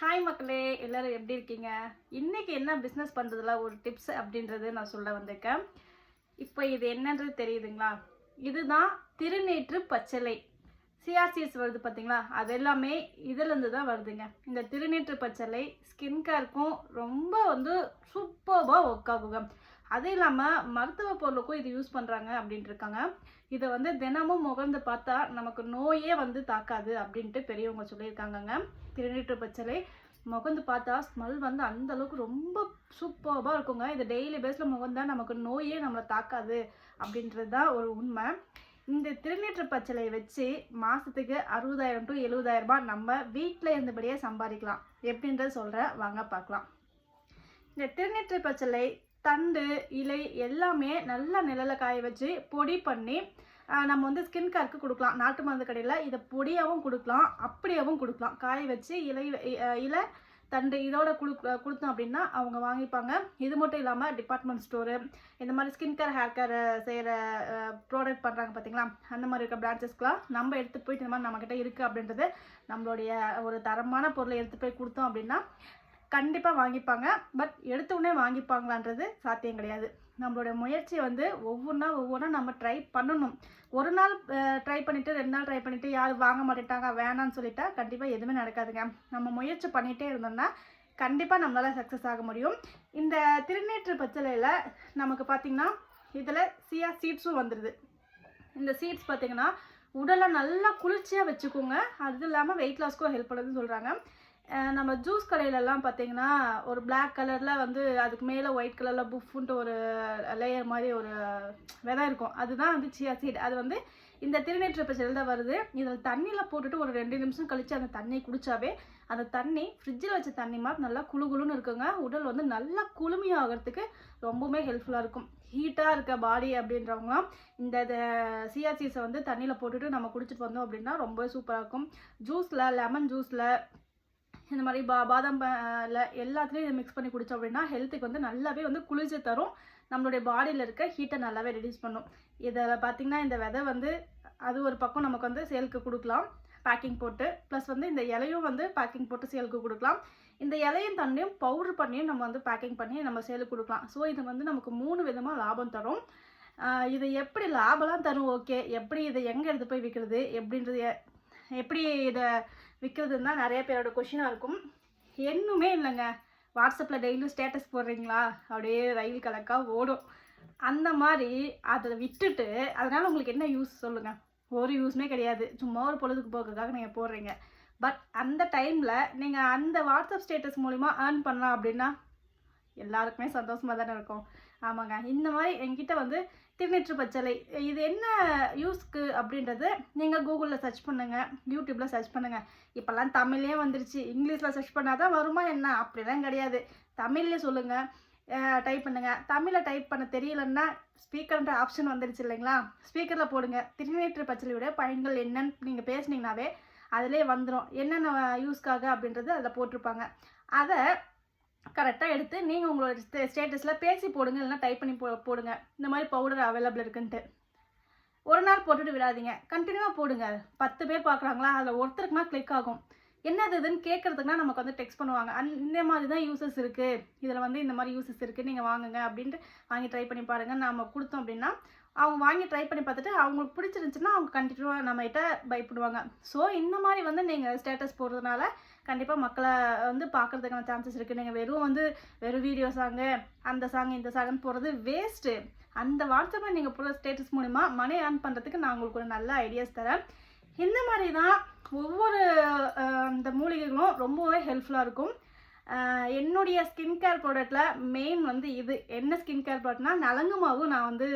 Hi மக்களே. எல்லோரும் எப்படி இருக்கீங்க? இன்றைக்கி என்ன பிஸ்னஸ் பண்ணுறதுல ஒரு டிப்ஸ் அப்படின்றது நான் சொல்ல வந்திருக்கேன். இப்போ இது என்னன்றது தெரியுதுங்களா? இதுதான் திருநீற்று பச்சலை. சிஆர்சிஎஸ் வருது பார்த்தீங்களா? அது எல்லாமே இதுலேருந்து தான் வருதுங்க. இந்த திருநீற்று பச்சலை ஸ்கின் கேருக்கும் ரொம்ப வந்து சூப்பராக ஒர்க் ஆகுங்க. அதே இல்லாமல் மருத்துவ பொருளுக்கும் இது யூஸ் பண்ணுறாங்க அப்படின்ட்டு இருக்காங்க இதை வந்து தினமும் முகர்ந்து பார்த்தா நமக்கு நோயே வந்து தாக்காது அப்படின்ட்டு பெரியவங்க சொல்லியிருக்காங்கங்க. திருநீற்று பச்சலை முகந்து பார்த்தா ஸ்மெல் வந்து அந்த அளவுக்கு ரொம்ப சூப்பராக இருக்குங்க. இது டெய்லி பேஸில் முகந்தா நமக்கு நோயே நம்மளை தாக்காது அப்படின்றது தான் ஒரு உண்மை. இந்த திருநீற்று பச்சலையை வச்சு மாதத்துக்கு அறுபதாயிரம் டு எழுபதாயிரம் ரூபாய் நம்ம வீட்டில் இருந்தபடியே சம்பாதிக்கலாம். எப்படின்றத சொல்கிறேன் வாங்க பார்க்கலாம். இந்த திருநீற்று பச்சலை தண்டு இலை எல்லாமே நல்லா நிழல காய வச்சு பொடி பண்ணி நம்ம வந்து ஸ்கின் கேருக்கு கொடுக்கலாம். நாட்டு மருந்து கடையில் இதை பொடியாகவும் கொடுக்கலாம் அப்படியாகவும் கொடுக்கலாம். காய வச்சு இலை இலை தண்டு இதோட குடு கொடுத்தோம் அப்படின்னா அவங்க வாங்கிப்பாங்க. இது மட்டும் இல்லாமல் டிபார்ட்மெண்ட் ஸ்டோரு இந்த மாதிரி ஸ்கின் கேர் ஹேர் கேர் செய்கிற ப்ராடக்ட் பண்ணுறாங்க பார்த்தீங்களா அந்த மாதிரி இருக்க பிரான்ச்சஸ்க்கெலாம் நம்ம எடுத்துகிட்டு போயிட்டு இந்த மாதிரி நம்மக்கிட்ட இருக்குது அப்படின்றது நம்மளுடைய ஒரு தரமான பொருளை எடுத்து போய் கொடுத்தோம் அப்படின்னா கண்டிப்பாக வாங்கிப்பாங்க. பட் எடுத்த உடனே வாங்கிப்பாங்களான்றது சாத்தியம் கிடையாது. நம்மளோட முயற்சி வந்து ஒவ்வொன்றா ஒவ்வொன்றா நம்ம ட்ரை பண்ணணும். ஒரு நாள் ட்ரை பண்ணிவிட்டு ரெண்டு நாள் ட்ரை பண்ணிவிட்டு யாரும் வாங்க மாட்டேட்டாங்க வேணான்னு சொல்லிட்டா கண்டிப்பாக எதுவுமே நடக்காதுங்க. நம்ம முயற்சி பண்ணிகிட்டே இருந்தோம்னா கண்டிப்பாக நம்மளால் சக்ஸஸ் ஆக முடியும். இந்த திருநீற்று பச்சலையில் நமக்கு பார்த்திங்கன்னா இதில் சியா சீட்ஸும் வந்துடுது இந்த சீட்ஸ் பார்த்தீங்கன்னா உடலை நல்லா குளிர்ச்சியாக வச்சுக்கோங்க. அது இல்லாமல் வெயிட் லாஸ்க்கும் ஹெல்ப் பண்ணுதுன்னு சொல்கிறாங்க நம்ம ஜூஸ் கடையிலலாம் பார்த்தீங்கன்னா ஒரு பிளாக் கலரில் வந்து அதுக்கு மேலே ஒயிட் கலரில் புஃப்ன்ட்டு ஒரு லேயர் மாதிரி ஒரு விதை இருக்கும். அதுதான் வந்து சியா சீட் அது வந்து இந்த திருநீற்ற பச்சையில் தான் வருது. இதில் தண்ணியில் போட்டுட்டு ஒரு ரெண்டு நிமிஷம் கழித்து அந்த தண்ணி குடித்தாவே அந்த தண்ணி ஃப்ரிட்ஜில் வச்ச தண்ணி மாதிரி நல்லா குளு குளுன்னு இருக்குங்க. உடல் வந்து நல்லா குளுமையாகிறதுக்கு ரொம்பவுமே ஹெல்ப்ஃபுல்லாக இருக்கும். ஹீட்டாக இருக்க பாடி அப்படின்றவங்களாம் இந்த சிஆர்சிஸை வந்து தண்ணியில் போட்டுட்டு நம்ம குடிச்சிட்டு வந்தோம் அப்படின்னா ரொம்பவே சூப்பராக இருக்கும். ஜூஸில் லெமன் ஜூஸில் இந்த மாதிரி பா பாதாம் எல்லாத்துலேயும் இதை மிக்ஸ் பண்ணி குடித்தோம் அப்படின்னா ஹெல்த்துக்கு வந்து நல்லாவே வந்து குளிர்ச்சி தரும். நம்மளுடைய பாடியில் இருக்க ஹீட்டை நல்லாவே ரெடியூஸ் பண்ணும். இதில் பார்த்திங்கன்னா இந்த விதை வந்து அது ஒரு பக்கம் நமக்கு வந்து சேலுக்கு கொடுக்கலாம். பேக்கிங் போட்டு ப்ளஸ் வந்து இந்த இலையும் வந்து பேக்கிங் போட்டு சேலுக்கு கொடுக்கலாம். இந்த இலையும் தண்ணியும் பவுடர் பண்ணியும் நம்ம வந்து பேக்கிங் பண்ணி நம்ம சேலுக்கு கொடுக்கலாம். ஸோ இது வந்து நமக்கு மூணு விதமாக லாபம் தரும். இதை எப்படி லாபம்லாம் தரும்? ஓகே எப்படி இதை எங்கே எடுத்து போய் விற்கிறது எப்படின்றது எப்படி இதை விற்கிறதுன்னு தான் நிறைய பேரோட கொஷினாக இருக்கும். என்னுமே இல்லைங்க. வாட்ஸ்அப்பில் டெய்லியும் ஸ்டேட்டஸ் போடுறீங்களா? அப்படியே ரயில் கணக்காக ஓடும். அந்த மாதிரி அதை விட்டுட்டு அதனால் உங்களுக்கு என்ன யூஸ் சொல்லுங்கள் ஒரு யூஸ்மே கிடையாது. சும்மா ஒரு பொழுதுக்கு போக்குக்காக நீங்கள் போடுறீங்க. பட் அந்த டைமில் நீங்கள் அந்த வாட்ஸ்அப் ஸ்டேட்டஸ் மூலிமா ஏர்ன் பண்ணலாம் அப்படின்னா எல்லாருக்குமே சந்தோஷமாக தானே இருக்கும். ஆமாங்க. இந்த மாதிரி என்கிட்ட வந்து திருநெற்று பச்சலை. இது என்ன யூஸ்க்கு அப்படின்றது நீங்கள் கூகுளில் சர்ச் பண்ணுங்கள் யூடியூப்பில் சர்ச் பண்ணுங்கள் இப்போல்லாம் தமிழ்லேயே வந்துருச்சு. இங்கிலீஷில் சர்ச் பண்ணால் தான் வருமா என்ன? அப்படிலாம் கிடையாது. தமிழ்லேயே சொல்லுங்கள் டைப் பண்ணுங்கள் தமிழில் டைப் பண்ண தெரியலன்னா ஸ்பீக்கர்ன்ற ஆப்ஷன் வந்துருச்சு இல்லைங்களா? ஸ்பீக்கரில் போடுங்க. திருநீற்று பச்சலையோட பயன்கள் என்னன்னு நீங்கள் பேசுனீங்கனாவே அதிலே வந்துடும் என்னென்ன யூஸ்க்காக அப்படின்றது அதில் போட்டிருப்பாங்க. அதை கரெக்டாக எடுத்து நீங்கள் உங்களோட ஸ்டேட்டஸில் பேசி போடுங்க இல்லைன்னா டைப் பண்ணி போ போடுங்க. இந்த மாதிரி பவுடர் அவைலபிள் இருக்குன்ட்டு. ஒரு நாள் போட்டுட்டு விடாதீங்க. கண்டினியூவாக போடுங்க. பத்து பேர் பார்க்குறாங்களா அதில் ஒருத்தருக்குனா கிளிக் ஆகும். என்னது இதுன்னு கேட்குறதுக்குனா நமக்கு வந்து டெக்ஸ்ட் பண்ணுவாங்க. அந் இந்த மாதிரி தான் யூசஸ் இருக்குது இதில் வந்து இந்த மாதிரி யூசஸ் இருக்குது நீங்கள் வாங்குங்க அப்படின்ட்டு வாங்கி ட்ரை பண்ணி பாருங்கள் நம்ம கொடுத்தோம் அப்படின்னா அவங்க வாங்கி ட்ரை பண்ணி பார்த்துட்டு அவங்களுக்கு பிடிச்சிருந்துச்சுன்னா அவங்க கண்டினியூவாக நம்மகிட்ட பயப்படுவாங்க. ஸோ இந்த மாதிரி வந்து நீங்கள் ஸ்டேட்டஸ் போடுறதுனால கண்டிப்பாக மக்களை வந்து பார்க்கறதுக்கான சான்சஸ் இருக்குது நீங்கள் வெறும் வந்து வெறும் வீடியோ சாங்கு அந்த சாங் இந்த சாங்குன்னு போடுறது வேஸ்ட்டு அந்த வாட்ஸ்அப்பில் நீங்கள் போகிற ஸ்டேட்டஸ் மூலிமா மணி ஏர்ன் பண்ணுறதுக்கு நான் உங்களுக்கு ஒரு நல்ல ஐடியாஸ் தரேன். இந்த மாதிரி தான் ஒவ்வொரு இந்த மூலிகைகளும் ரொம்பவே ஹெல்ப்ஃபுல்லாக இருக்கும். என்னுடைய ஸ்கின் கேர் ப்ராடக்ட்டில் மெயின் வந்து இது. என்ன ஸ்கின் கேர் ப்ராடக்ட்னா நலங்கு மாவு நான் வந்து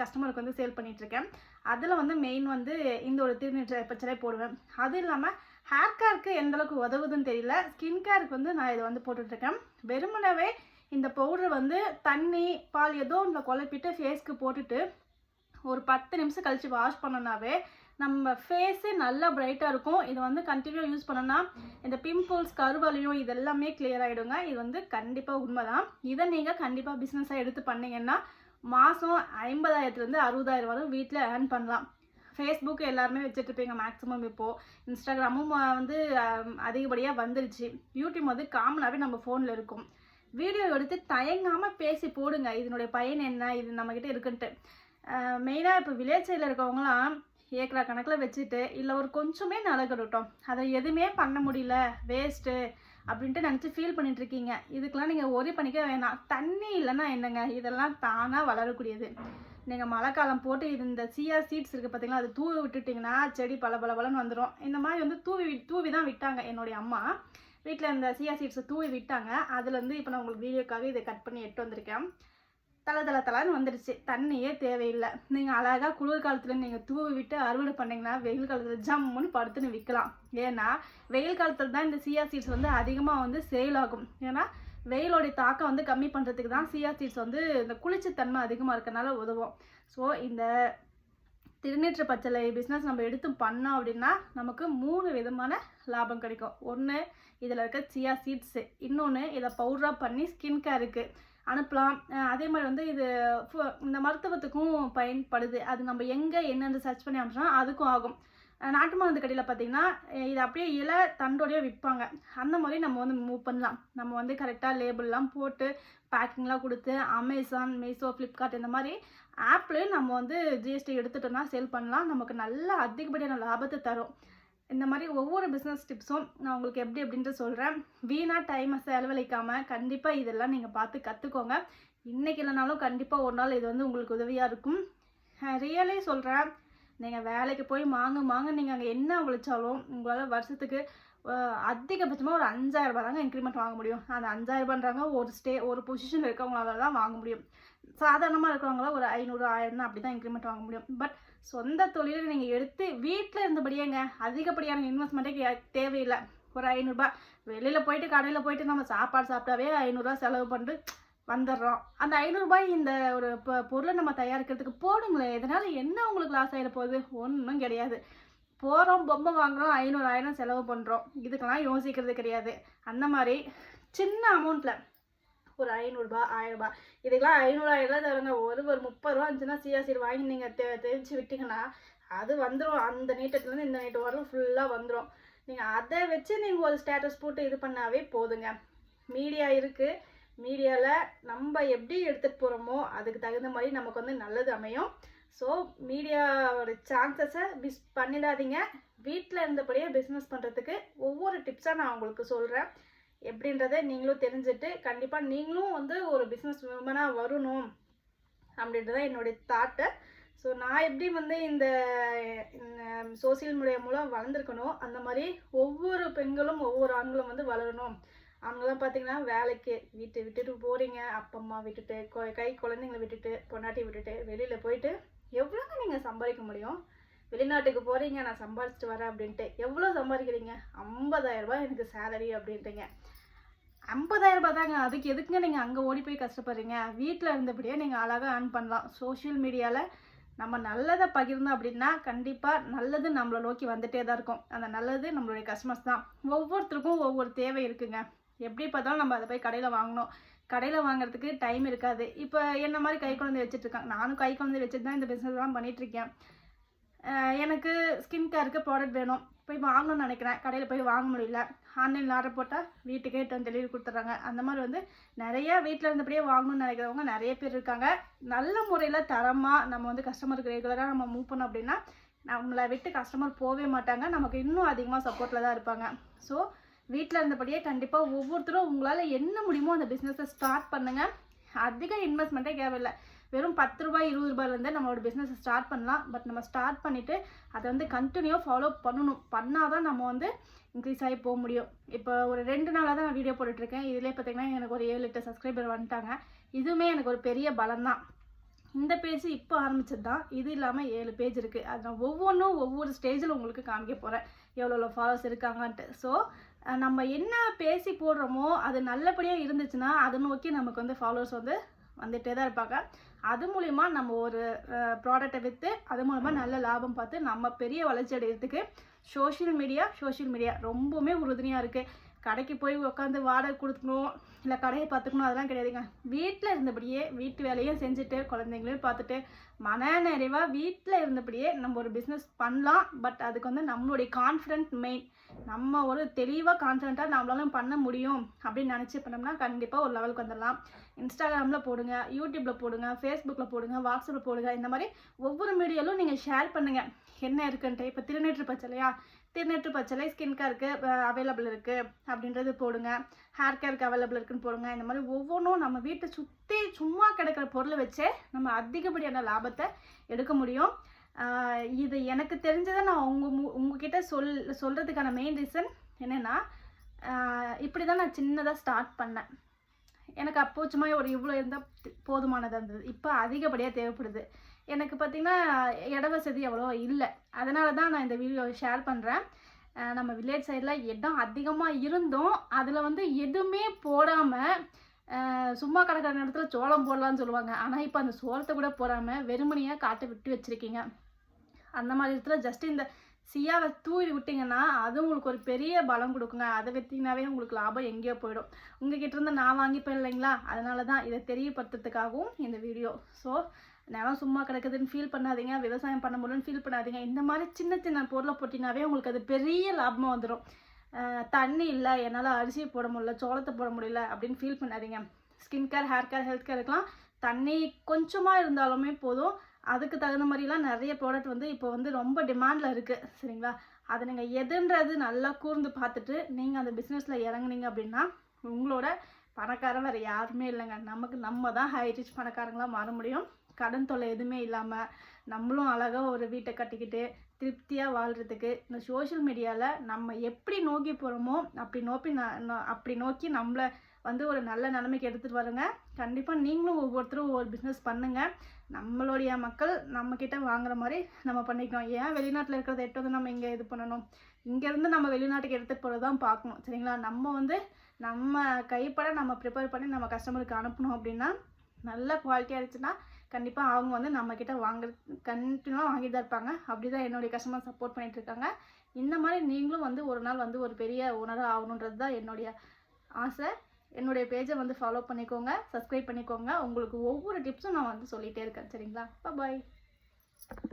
கஸ்டமருக்கு வந்து சேல் பண்ணிகிட்ருக்கேன் அதில் வந்து மெயின் வந்து இந்த ஒரு திருநீற்ற பச்சளை போடுவேன். அது இல்லாமல் ஹேர் கேருக்கு எந்தளவுக்கு உதவுதுன்னு தெரியல. ஸ்கின் கேருக்கு வந்து நான் இதை வந்து போட்டுட்ருக்கேன். வெறுமனவே இந்த பவுடர் வந்து தண்ணி பால் ஏதோ ஒன்று குழப்பிட்டு ஃபேஸ்க்கு போட்டுட்டு ஒரு பத்து நிமிஷம் கழித்து வாஷ் பண்ணோன்னாவே நம்ம ஃபேஸே நல்லா பிரைட்டாக இருக்கும். இதை வந்து கண்டினியூ யூஸ் பண்ணோன்னா இந்த பிம்பிள்ஸ் கருவலையும் இதெல்லாமே கிளியர் ஆகிடுங்க இது வந்து கண்டிப்பாக உண்மை தான் இதை நீங்கள் கண்டிப்பாக பிஸ்னஸாக எடுத்து பண்ணிங்கன்னா மாதம் ஐம்பதாயிரத்துலேருந்து அறுபதாயிரம் வரும். வீட்டில் ஏர்ன் பண்ணலாம். ஃபேஸ்புக் எல்லாருமே வச்சுட்ருப்பீங்க மேக்ஸிமம் இப்போது இன்ஸ்டாகிராமும் வந்து அதிகப்படியாக வந்துருச்சு. யூடியூப் வந்து காமனாகவே நம்ம ஃபோனில் இருக்கும். வீடியோ எடுத்து தயங்காமல் பேசி போடுங்க. இதனுடைய பயன் என்ன? இது நம்மக்கிட்ட இருக்குன்ட்டு. மெயினாக இப்போ வில்லேஜ் சைடில் இருக்கவங்களாம் ஏக்கரா கணக்கில் வச்சுட்டு இல்லை ஒரு கொஞ்சமே நிலக்கடட்டும் அதை எதுவுமே பண்ண முடியல. வேஸ்ட்டு அப்படின்ட்டு நினச்சி ஃபீல் பண்ணிட்டுருக்கீங்க. இதுக்கெலாம் நீங்கள் ஒரே பண்ணிக்க வேணாம். தண்ணி இல்லைன்னா என்னங்க? இதெல்லாம் தானாக வளரக்கூடியது. நீங்கள் மழை காலம் போட்டு இது இந்த சியா சீட்ஸ் இருக்குது பார்த்தீங்களா அது தூவி விட்டுட்டிங்கன்னா செடி பல பல பலன்னு வந்துடும் இந்த மாதிரி வந்து தூவி வி- தூவி தான் விட்டாங்க என்னுடைய அம்மா. வீட்டில் இந்த சியா சீட்ஸை தூவி விட்டாங்க. அதுலேருந்து இப்போ நான் உங்களுக்கு வீடியோக்காக இதை கட் பண்ணி எட்டு வந்திருக்கேன். தலை தலை தலைன்னு வந்துடுச்சு தண்ணியே தேவையில்லை. நீங்கள் அழகாக குளிர் காலத்தில் நீங்கள் தூவி விட்டு அறுவடை பண்ணிங்கன்னா வெயில் காலத்தில் ஜம்முன்னு படுத்துன்னு விற்கலாம் ஏன்னா வெயில் காலத்தில் தான் இந்த சியா சீட்ஸ் வந்து அதிகமாக வந்து சேல் ஆகும். ஏன்னா வெயிலோடைய தாக்கம் வந்து கம்மி பண்ணுறதுக்கு தான் சியா சீட்ஸ் வந்து இந்த குளிர்ச்சித்தன்மை அதிகமாக இருக்கனால உதவும். ஸோ இந்த திருநீற்று பச்சளை பிஸ்னஸ் நம்ம எடுத்து பண்ணோம் அப்படின்னா நமக்கு மூணு விதமான லாபம் கிடைக்கும். ஒன்று இதில் இருக்க சியா சீட்ஸு இன்னொன்று இதை பவுடராக பண்ணி ஸ்கின் கேருக்கு அனுப்பலாம். அதே மாதிரி வந்து இது இந்த மருத்துவத்துக்கும் பயன்படுது. அது நம்ம எங்கே என்னென்னு சர்ச் பண்ணி அனுப்பிச்சோம்னா அதுக்கும் ஆகும். நாட்டு மருந்து கடையில் பார்த்தீங்கன்னா இது அப்படியே இலை தண்டோடையே விற்பாங்க அந்த மாதிரி நம்ம வந்து மூவ் பண்ணலாம். நம்ம வந்து கரெக்டாக லேபிள்லாம் போட்டு பேக்கிங்லாம் கொடுத்து அமேசான் மீஷோ ஃப்ளிப்கார்ட் இந்த மாதிரி ஆப்லேயும் நம்ம வந்து ஜிஎஸ்டி எடுத்துட்டோம்னா சேல் பண்ணலாம். நமக்கு நல்ல அதிகப்படியான லாபத்தை தரும். இந்த மாதிரி ஒவ்வொரு பிஸ்னஸ் டிப்ஸும் நான் உங்களுக்கு எப்படி அப்படின்ட்டு சொல்கிறேன் வீணாக டைமை செலவழிக்காமல் கண்டிப்பாக இதெல்லாம் நீங்கள் பார்த்து கற்றுக்கோங்க இன்றைக்கி இல்லைனாலும் கண்டிப்பாக ஒரு நாள் இது வந்து உங்களுக்கு உதவியாக இருக்கும். ரியலே சொல்கிறேன் நீங்கள் வேலைக்கு போய் மாங்க மாங்க நீங்கள் அங்கே என்ன உழைச்சாலும் உங்களால் வருஷத்துக்கு அதிகபட்சமாக ஒரு அஞ்சாயிரரூபா தாங்க இன்க்ரிமெண்ட் வாங்க முடியும். அந்த அஞ்சாயிரரூபான்றாங்க ஒரு ஸ்டே ஒரு பொசிஷன் இருக்கவங்களால தான் வாங்க முடியும். சாதாரணமாக இருக்கிறவங்கள ஒரு ஐநூறு ஆயிரம் தான் அப்படி தான் இன்க்ரிமெண்ட் வாங்க முடியும். பட் சொந்த தொழிலை நீங்கள் எடுத்து வீட்டில் இருந்தபடியேங்க அதிகப்படியான இன்வெஸ்ட்மெண்ட்டே தேவையில்லை. ஒரு ஐநூறுரூபா வெளியில் போயிட்டு கடையில் போயிட்டு நம்ம சாப்பாடு சாப்பிட்டாவே ஐநூறுரூவா செலவு பண்ணிட்டு வந்துடுறோம். அந்த ஐநூறுரூபாய் இந்த ஒரு பொ- பொருளை நம்ம தயாரிக்கிறதுக்கு போடுங்களேன் இதனால் என்ன உங்களுக்கு லாஸ் ஆகிட போகுது? ஒன்றும் கிடையாது. போகிறோம் பொம்மை வாங்குகிறோம் ஐநூறு ஆயிரம் செலவு பண்ணுறோம் இதுக்கெல்லாம் யோசிக்கிறது கிடையாது. அந்த மாதிரி சின்ன அமௌண்ட்டில் ஒரு ஐநூறுரூபா ஆயிரரூபா. இதுக்கெல்லாம் ஐநூறு தருங்க. ஒரு ஒரு முப்பது ரூபா இருந்துச்சுன்னா சியாசிர் வாங்கி நீங்கள் தெ தெரிஞ்சு விட்டீங்கன்னா அது வந்துடும் அந்த நீட்டத்துலேருந்து இந்த நீட்டு வரலும் ஃபுல்லாக வந்துடும் நீங்கள் அதை வச்சு நீங்கள் ஒரு ஸ்டேட்டஸ் போட்டு இது பண்ணாவே போதுங்க. மீடியா இருக்குது மீடியாவில் நம்ம எப்படி எடுத்துகிட்டு போகிறோமோ அதுக்கு தகுந்த மாதிரி நமக்கு வந்து நல்லது அமையும். ஸோ மீடியாவோட சான்சஸை மிஸ் பண்ணிடாதீங்க. வீட்டில் இருந்தபடியே பிஸ்னஸ் பண்ணுறதுக்கு ஒவ்வொரு டிப்ஸாக நான் உங்களுக்கு சொல்கிறேன் எப்படின்றத நீங்களும் தெரிஞ்சுட்டு கண்டிப்பாக நீங்களும் வந்து ஒரு பிஸ்னஸ் உமனாக வரணும் அப்படின்றத என்னுடைய தாட்டு ஸோ நான் எப்படி வந்து இந்த சோசியல் மீடியா மூலம் வளர்ந்துருக்கணும் அந்த மாதிரி ஒவ்வொரு பெண்களும் ஒவ்வொரு ஆண்களும் வந்து வளரணும். அவங்களாம் பார்த்தீங்கன்னா வேலைக்கு வீட்டை விட்டுட்டு போகிறீங்க அப்பா அம்மா விட்டுட்டு கொ- கை குழந்தைங்களை விட்டுட்டு பொண்டாட்டி விட்டுட்டு வெளியில் போயிட்டு எவ்வளோங்க நீங்கள் சம்பாதிக்க முடியும்? வெளிநாட்டுக்கு போகிறீங்க நான் சம்பாதிச்சிட்டு வரேன் அப்படின்ட்டு எவ்வளோ சம்பாதிக்கிறீங்க? 50000 ரூபாய் எனக்கு சேலரி அப்படின்ட்டுங்க. 50000 ரூபாய் தாங்க. அதுக்கு எதுக்குங்க நீங்கள் அங்கே ஓடி போய் கஷ்டப்படுறீங்க? வீட்டில் இருந்தபடியே நீங்கள் அழகாக ஏர்ன் பண்ணலாம். சோஷியல் மீடியாவில் நம்ம நல்லதை பகிர்ந்தோம் அப்படின்னா கண்டிப்பாக நல்லது நம்மளை நோக்கி வந்துட்டே தான் இருக்கும். அந்த நல்லது நம்மளுடைய கஸ்டமர்ஸ் தான். ஒவ்வொருத்தருக்கும் ஒவ்வொரு தேவை இருக்குங்க. எப்படி பார்த்தாலும் நம்ம அதை போய் கடையில் வாங்கணும். கடையில் வாங்குறதுக்கு டைம் இருக்காது. இப்போ என்ன மாதிரி கை குழந்தை வச்சுட்ருக்காங்க நானும் கை குழந்தை வச்சுட்டு தான் இந்த பிஸ்னஸ் தான் எனக்கு ஸ்கின் கேருக்கு ப்ராடக்ட் வேணும். போய் வாங்கணும்னு நினைக்கிறேன். கடையில் போய் வாங்க முடியல. ஆன்லைனில் ஆர்டர் போட்டால் வீட்டுக்கே டன் டெலிவரி கொடுத்துட்றாங்க. அந்த மாதிரி வந்து நிறைய வீட்டில் இருந்தபடியே வாங்கணும்னு நினைக்கிறவங்க நிறைய பேர் இருக்காங்க. நல்ல முறையில் தரமாக நம்ம வந்து கஸ்டமருக்கு ரெகுலராக நம்ம மூவ் பண்ணோம் அப்படின்னா நம்மளை விட்டு கஸ்டமர் போகவே மாட்டாங்க. நமக்கு இன்னும் அதிகமாக சப்போர்ட்டில் தான் இருப்பாங்க. ஸோ வீட்டில் இருந்தபடியே கண்டிப்பாக ஒவ்வொருத்தரும் உங்களால் என்ன முடியுமோ அந்த பிஸ்னஸை ஸ்டார்ட் பண்ணுங்கள் அதிக இன்வெஸ்ட்மெண்ட்டே தேவையில்லை. வெறும் பத்து ரூபாய் இருபது ரூபாயிலேருந்து நம்மளோட பிஸ்னஸை ஸ்டார்ட் பண்ணலாம். பட் நம்ம ஸ்டார்ட் பண்ணிவிட்டு அதை வந்து கண்டினியூவாக ஃபாலோ பண்ணணும். பண்ணால் தான் நம்ம வந்து இன்க்ரீஸ் ஆகி போக முடியும். இப்போ ஒரு ரெண்டு நாளாக தான் நான் வீடியோ போட்டுட்ருக்கேன் இதிலே பார்த்தீங்கன்னா எனக்கு ஒரு ஏழு எட்டு சப்ஸ்கிரைபர் வந்துட்டாங்க. இதுவுமே எனக்கு ஒரு பெரிய பலம் தான் இந்த பேஜ் இப்போ ஆரம்பிச்சது தான் இது இல்லாமல் ஏழு பேஜ் இருக்குது அது நான் ஒவ்வொன்றும் ஒவ்வொரு ஸ்டேஜில் உங்களுக்கு காமிக்க போகிறேன் எவ்வளோ எவ்வளோ ஃபாலோஸ் இருக்காங்கன்ட்டு. ஸோ நம்ம என்ன பேசி போடுறோமோ அது நல்லபடியாக இருந்துச்சுன்னா அதை நோக்கி நமக்கு வந்து ஃபாலோவர்ஸ் வந்து வந்துகிட்டே தான் இருப்பாங்க. அது மூலிமா நம்ம ஒரு ப்ராடக்டை விற்று அது மூலமாக நல்ல லாபம் பார்த்து நம்ம பெரிய வளர்ச்சி அடைகிறதுக்கு சோஷியல் மீடியா சோஷியல் மீடியா ரொம்பவுமே உறுதுணையாக இருக்குது கடைக்கு போய் உட்காந்து வாடகை கொடுக்கணும் இல்லை கடையை பார்த்துக்கணும் அதெல்லாம் கிடையாதுங்க. வீட்டில் இருந்தபடியே வீட்டு வேலையும் செஞ்சுட்டு குழந்தைங்களையும் பார்த்துட்டு மன நிறைவாக வீட்டில் இருந்தபடியே நம்ம ஒரு பிஸ்னஸ் பண்ணலாம். பட் அதுக்கு வந்து நம்மளுடைய கான்ஃபிடென்ட் மெயின் நம்ம ஒரு தெளிவாக கான்ஃபிடென்ட்டாக நம்மளாலும் பண்ண முடியும் அப்படின்னு நினச்சி பண்ணோம்னா கண்டிப்பாக ஒரு லெவலுக்கு வந்துடலாம். இன்ஸ்டாகிராமில் போடுங்க யூடியூப்பில் போடுங்க ஃபேஸ்புக்கில் போடுங்க வாட்ஸ்அப்பில் போடுங்க இந்த மாதிரி ஒவ்வொரு மீடியாலும் நீங்கள் ஷேர் பண்ணுங்கள் என்ன இருக்குன்ட்டு? இப்போ திருநெற்று பச்சலையா திருநெற்று பச்சலை ஸ்கின் கேருக்கு அவைலபிள் இருக்குது அப்படின்றது போடுங்க. ஹேர் கேருக்கு அவைலபிள் இருக்குன்னு போடுங்க. இந்த மாதிரி ஒவ்வொன்றும் நம்ம வீட்டை சுற்றி சும்மா கிடக்கிற பொருளை வச்சே நம்ம அதிகப்படியான லாபத்தை எடுக்க முடியும். இது எனக்கு தெரிஞ்சதை நான் உங்கள் மு- உங்ககிட்ட சொல் சொல்கிறதுக்கான மெயின் ரீசன் என்னென்னா இப்படி தான் நான் சின்னதாக ஸ்டார்ட் பண்ணேன். எனக்கு அப்போ சும்மா ஒரு இவ்வளோ இருந்தால் போதுமானதாக இருந்தது. இப்போ அதிகப்படியாக தேவைப்படுது. எனக்கு பார்த்திங்கன்னா இட வசதி அவ்வளோ இல்லை. அதனால தான் நான் இந்த வீடியோ ஷேர் பண்ணுறேன் நம்ம வில்லேஜ் சைடில் இடம் அதிகமாக இருந்தும் அதில் வந்து எதுவுமே போடாமல் சும்மா கிடக்கிற நேரத்தில் சோளம் போடலான்னு சொல்லுவாங்க. ஆனால் இப்போ அந்த சோளத்தை கூட போடாமல் வெறுமனையாக காட்டை விட்டு வச்சுருக்கீங்க. அந்த மாதிரி இடத்துல ஜஸ்ட் இந்த சியாவை தூவி விட்டிங்கன்னா அது உங்களுக்கு ஒரு பெரிய பலம் கொடுக்குங்க. அதை விற்றிங்கனாவே உங்களுக்கு லாபம் எங்கேயோ போயிடும். உங்ககிட்ட இருந்து நான் வாங்கிப்பேன் இல்லைங்களா? அதனால தான் இதை தெரியப்படுத்துறதுக்காகவும் இந்த வீடியோ. ஸோ நிலம் சும்மா கிடக்குதுன்னு ஃபீல் பண்ணாதீங்க. விவசாயம் பண்ண முடியும்னு ஃபீல் பண்ணாதீங்க. இந்த மாதிரி சின்ன சின்ன பொருளை போட்டிங்கனாவே உங்களுக்கு அது பெரிய லாபமாக வந்துடும் தண்ணி இல்லை என்னால் அரிசி போட முடியல சோளத்தை போட முடியல அப்படின்னு ஃபீல் பண்ணாதீங்க. Skin care hair care health கேருக்குலாம் தண்ணி கொஞ்சமாக இருந்தாலுமே போதும். அதுக்கு தகுந்த மாதிரிலாம் நிறைய ப்ராடக்ட் வந்து இப்போ வந்து ரொம்ப டிமாண்டில் இருக்குது சரிங்களா? அதை நீங்கள் எதுன்றது நல்லா கூர்ந்து பார்த்துட்டு நீங்கள் அந்த பிஸ்னஸில் இறங்குனீங்க அப்படின்னா உங்களோட பணக்காரன் வேறு யாருமே இல்லைங்க. நமக்கு நம்ம தான் ஹை ரிச் பணக்காரங்களாக மாற முடியும். கடன் தொல்லை எதுவுமே இல்லாமல் நம்மளும் அழகாக ஒரு வீட்டை கட்டிக்கிட்டு திருப்தியாக வாழ்கிறதுக்கு இந்த சோஷியல் மீடியாவில் நம்ம எப்படி நோக்கி போகிறோமோ அப்படி நோக்கி அப்படி நோக்கி நம்மளை வந்து ஒரு நல்ல நிலைமைக்கு எடுத்துகிட்டு வருங்க. கண்டிப்பாக நீங்களும் ஒவ்வொருத்தரும் ஒவ்வொரு பிஸ்னஸ் பண்ணுங்கள் நம்மளுடைய மக்கள் நம்மக்கிட்ட வாங்குற மாதிரி நம்ம பண்ணிக்கணும். ஏன் வெளிநாட்டில் இருக்கிறத எட்டு வந்து நம்ம இங்கே இது பண்ணணும்? இங்கேருந்து நம்ம வெளிநாட்டுக்கு எடுத்துகிட்டு போகிறது தான் பார்க்கணும். சரிங்களா? நம்ம வந்து நம்ம கைப்பட நம்ம ப்ரிப்பேர் பண்ணி நம்ம கஸ்டமருக்கு அனுப்பணும் அப்படின்னா நல்ல குவாலிட்டியாக இருந்துச்சுன்னா கண்டிப்பாக அவங்க வந்து நம்மக்கிட்ட வாங்க கண்டினியூவாக வாங்கிட்டு தான் இருப்பாங்க. அப்படி தான் என்னுடைய கஸ்டமர் சப்போர்ட் பண்ணிட்டு இருக்காங்க. இந்த மாதிரி நீங்களும் வந்து ஒரு நாள் வந்து ஒரு பெரிய உணராக ஆகணுன்றது தான் என்னுடைய ஆசை. என்னுடைய பேஜை வந்து ஃபாலோ பண்ணிக்கோங்க சப்ஸ்கிரைப் பண்ணிக்கோங்க. உங்களுக்கு ஒவ்வொரு டிப்ஸும் நான் வந்து சொல்லிகிட்டே இருக்கேன். சரிங்களா? பாய்